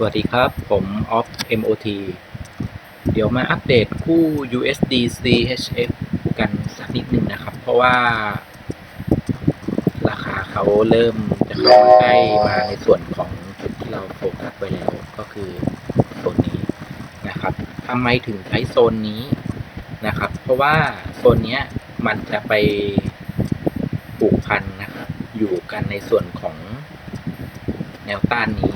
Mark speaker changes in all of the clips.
Speaker 1: สวัสดีครับ ผมออฟ MOT เดี๋ยวมาอัปเดตคู่ USD CHF กันสักนิดหนึ่งนะครับ เพราะว่า ราคาเขาเริ่มจะเข้ามาใกล้มาในส่วนของจุดที่เราโฟกัสไว้แล้วก็คือโซนนี้นะครับทำไมถึงใช้โซนนี้นะครับ เพราะว่าโซนนี้มันจะไปผูกพันนะครับ อยู่กันในส่วนของแนวต้านนี้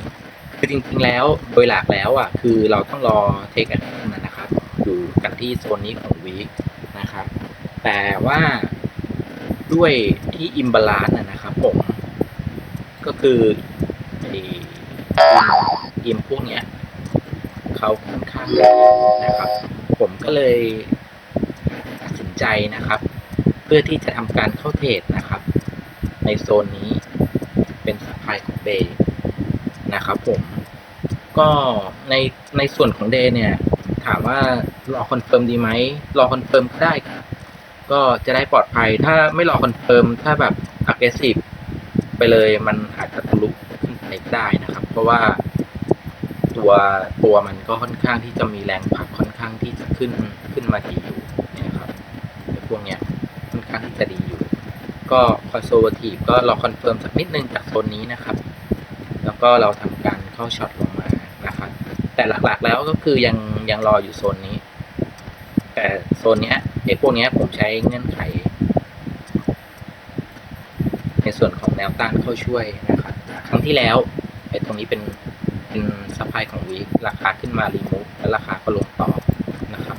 Speaker 1: คือจริงๆแล้วโดยหลักแล้วอะคือเราต้องรอเทคแอคชั่นนะครับ อยู่กันที่โซนนี้ของวีคนะครับ แต่ว่าด้วยที่อิมบาลานซ์นะครับผม ก็คือไอ้อิมพวกเนี้ยเขาค่อนข้างแรงนะครับ ผมก็เลยตัดสินใจนะครับ เพื่อที่จะทำการเข้าเทรดนะครับ ในโซนนี้เป็นสปายของเบย์ นะครับผม ก็ในในส่วนของเดย์เนี่ย ถามว่ารอคอนเฟิร์มดีไหมรอคอนเฟิร์มก็ได้ครับก็จะได้ปลอดภัยถ้าไม่รอคอนเฟิร์มถ้าแบบ aggressive ไปเลยมันอาจจะทะลุขึ้นไปได้นะครับ เพราะว่าตัวตัวมันก็ค่อนข้างที่จะมีแรงผลักค่อนข้างที่จะขึ้นขึ้นมาดีอยู่นี่ยครับไอ้พวกเนี้ยค่อนข้างที่จะดีอยู่ ก็ conservative ก็รอคอนเฟิร์มสักนิดนึงจากโซนนี้นะครับ แล้วก็เราทำการเข้าช็อตลงมานะครับ แต่หลักๆแล้วก็คือยังยังรออยู่โซนนี้ แต่โซนเนี้ยไอ้พวกเนี้ยผมใช้เงื่อนไข ในส่วนของแนวต้านเข้าช่วยนะครับ ครั้งที่แล้วไอ้ตรงนี้เป็นเป็นซัพายของวีคราคาขึ้นมารีมูฟแล้วราคาก็ลงต่อนะครับ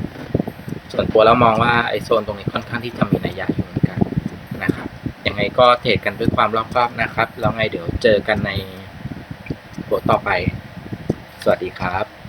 Speaker 1: ส่วนตัวแล้วมองว่าไอ้โซนตรงนี้ค่อนข้างที่จะมีนัยยะอยู่เหมือนกันนะครับยังไงก็เทรดกันด้วยความรอบคอบนะครับ แล้วไงเดี๋ยวเจอกันใน บทต่อไป สวัสดีครับ